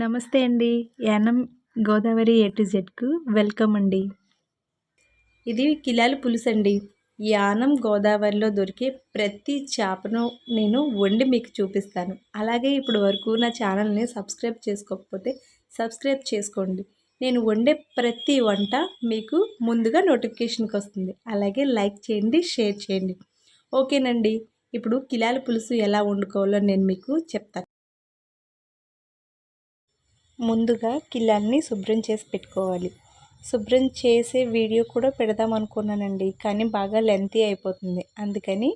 నమస్తే అండి. యానం గోదావరి ఏ జెడ్కు వెల్కమ్ అండి. ఇది కిలాల పులుసు అండి యానం గోదావరిలో దొరికే ప్రతి చేపను నేను వండి మీకు చూపిస్తాను. అలాగే ఇప్పుడు వరకు నా ఛానల్ని సబ్స్క్రైబ్ చేసుకోకపోతే సబ్స్క్రైబ్ చేసుకోండి. నేను వండే ప్రతి వంట మీకు ముందుగా నోటిఫికేషన్కి వస్తుంది. అలాగే లైక్ చేయండి షేర్ చేయండి. ఓకేనండి. ఇప్పుడు కిలాల పులుసు ఎలా వండుకోవాలో నేను మీకు చెప్తాను. ముందుగా కిల్లాన్ని శుభ్రం చేసి పెట్టుకోవాలి. శుభ్రం చేసే వీడియో కూడా పెడదాం అనుకున్నానండి కానీ బాగా లెంతీ అయిపోతుంది అందుకని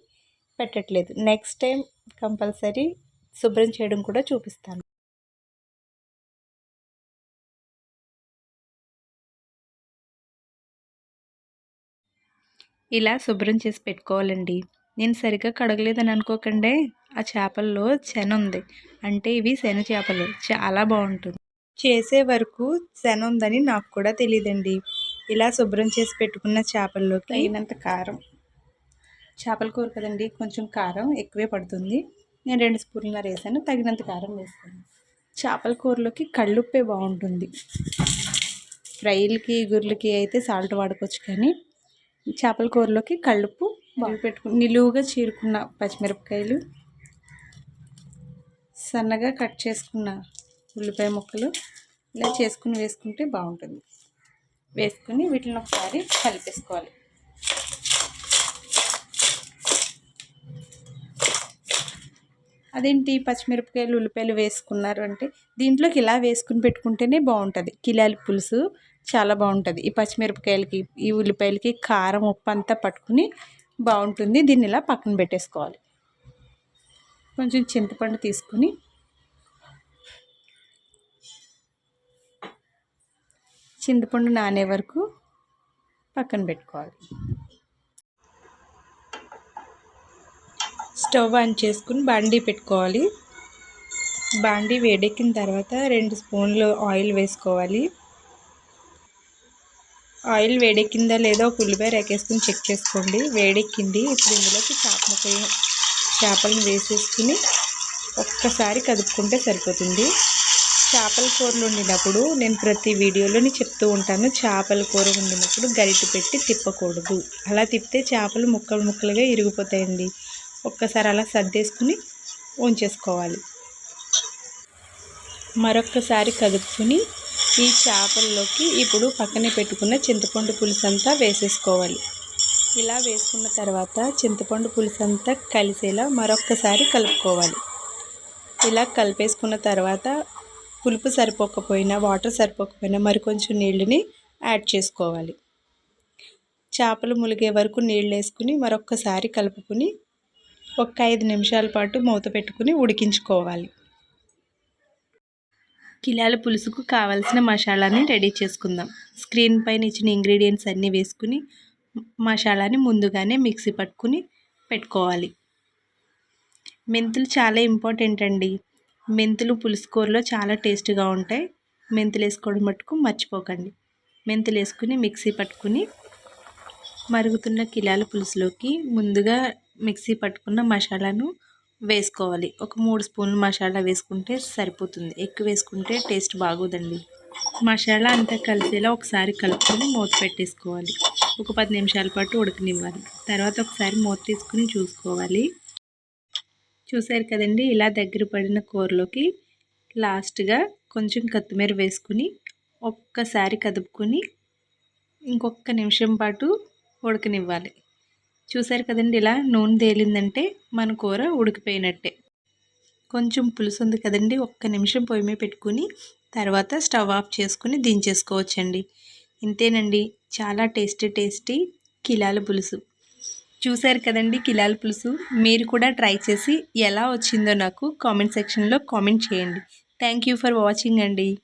పెట్టట్లేదు. నెక్స్ట్ టైం కంపల్సరీ శుభ్రం చేయడం కూడా చూపిస్తాను. ఇలా శుభ్రం చేసి పెట్టుకోవాలండి. నేను సరిగ్గా కడగలేదని అనుకోకండి ఆ చేపల్లో శన ఉంది అంటే ఇవి శన చేపలు. చాలా బాగుంటుంది. చేసే వరకు శన ఉందని నాకు కూడా తెలియదండి ఇలా శుభ్రం చేసి పెట్టుకున్న చేపల్లోకి తగినంత కారం. చేపల కూర కదండి కొంచెం కారం ఎక్కువే పడుతుంది. నేను రెండు స్పూన్ల వేసాను తగినంత కారం వేసాను. చేపల కూరలోకి కళ్ళుప్పే బాగుంటుంది. ఫ్రైలకి గుర్లకి అయితే సాల్ట్ వాడుకోవచ్చు కానీ చేపల కూరలోకి కళ్ళుప్పు బాగా పెట్టుకుని నిలువుగా చీరుకున్న పచ్చిమిరపకాయలు సన్నగా కట్ చేసుకున్న ఉల్లిపాయ ముక్కలు ఇలా చేసుకుని వేసుకుంటే బాగుంటుంది. వేసుకుని వీటిని ఒకసారి కలిపేసుకోవాలి. అదేంటి పచ్చిమిరపకాయలు ఉల్లిపాయలు వేసుకున్నారు అంటే దీంట్లోకి ఇలా వేసుకుని పెట్టుకుంటేనే బాగుంటుంది. కిలాలి పులుసు చాలా బాగుంటుంది. ఈ పచ్చిమిరపకాయలకి ఈ ఉల్లిపాయలకి కారం ఉప్పు అంతా పట్టుకుని బాగుంటుంది. దీన్ని ఇలా పక్కన పెట్టేసుకోవాలి. కొంచెం చింతపండు తీసుకుని చింతపండు నానే వరకు పక్కన పెట్టుకోవాలి. స్టవ్ ఆన్ చేసుకుని బాండీ పెట్టుకోవాలి. బాండీ వేడెక్కిన తర్వాత రెండు స్పూన్లు ఆయిల్ వేసుకోవాలి. ఆయిల్ వేడెక్కిందా లేదా ఒక ఉల్లిపాయ రేకేసుకుని చెక్ చేసుకోండి. వేడెక్కింది. ఇప్పుడు ఇందులోకి చేప ముక్క చేపలను వేసేసుకుని ఒక్కసారి కదుపుకుంటే సరిపోతుంది. చేపల కూరలు వండినప్పుడు నేను ప్రతి వీడియోలోని చెప్తూ ఉంటాను చేపల కూర వండినప్పుడు గరిటె పెట్టి తిప్పకూడదు. అలా తిప్పితే చేపలు ముక్కలు ముక్కలుగా ఇరిగిపోతాయండి. ఒక్కసారి అలా సర్దేసుకుని ఉంచేసుకోవాలి. మరొక్కసారి కదుపుకుని ఈ చేపల్లోకి ఇప్పుడు పక్కనే పెట్టుకున్న చింతపండు పులుసు అంతా వేసేసుకోవాలి. ఇలా వేసుకున్న తర్వాత చింతపండు పులుసు అంతా కలిసేలా మరొక్కసారి కలుపుకోవాలి. ఇలా కలిపేసుకున్న తర్వాత పులుపు సరిపోకపోయినా వాటర్ సరిపోకపోయినా మరి కొంచెం నీళ్ళని యాడ్ చేసుకోవాలి. చేపలు ములిగే వరకు నీళ్ళు వేసుకుని మరొక్కసారి కలుపుకుని ఒక ఐదు నిమిషాల పాటు మూత పెట్టుకుని ఉడికించుకోవాలి. కిలాల పులుసుకు కావలసిన మసాలాని రెడీ చేసుకుందాం. స్క్రీన్ పైన ఇచ్చిన ఇంగ్రీడియంట్స్ అన్నీ వేసుకుని మసాలాని ముందుగానే మిక్సీ పట్టుకుని పెట్టుకోవాలి. మెంతులు చాలా ఇంపార్టెంట్ అండి. మెంతులు పులుసుకూరలో చాలా టేస్ట్గా ఉంటాయి. మెంతులు వేసుకోవడం మట్టుకు మర్చిపోకండి. మెంతులు వేసుకుని మిక్సీ పట్టుకుని మరుగుతున్న కిలాల పులుసులోకి ముందుగా మిక్సీ పట్టుకున్న మసాలాను వేసుకోవాలి. ఒక మూడు స్పూన్లు మసాలా వేసుకుంటే సరిపోతుంది. ఎక్కువ వేసుకుంటే టేస్ట్ బాగోదండి. మసాలా అంతా కలిసేలా ఒకసారి కలుపుకొని మూత పెట్టేసుకోవాలి. ఒక పది నిమిషాల పాటు ఉడకనివ్వాలి. తర్వాత ఒకసారి మూత తీసుకుని చూసుకోవాలి. చూసారు కదండి ఇలా దగ్గర పడిన కూరలోకి లాస్ట్గా కొంచెం కొత్తిమీర వేసుకుని ఒక్కసారి కదుపుకొని ఇంకొక నిమిషం పాటు ఉడకనివ్వాలి. చూసారు కదండి ఇలా నూనె తేలిందంటే మన కూర ఉడికిపోయినట్టే. కొంచెం పులుసు ఉంది కదండి ఒక్క నిమిషం పొయ్యి మీద పెట్టుకుని తర్వాత స్టవ్ ఆఫ్ చేసుకుని దించేసుకోవచ్చండి. ఇంతేనండి చాలా టేస్టీ టేస్టీ కిలాల పులుసు. చూశారు కదండి కిలాల పులుసు. మీరు కూడా ట్రై చేసి ఎలా వచ్చిందో నాకు కామెంట్ సెక్షన్లో కామెంట్ చేయండి. థ్యాంక్ ఫర్ వాచింగ్ అండి.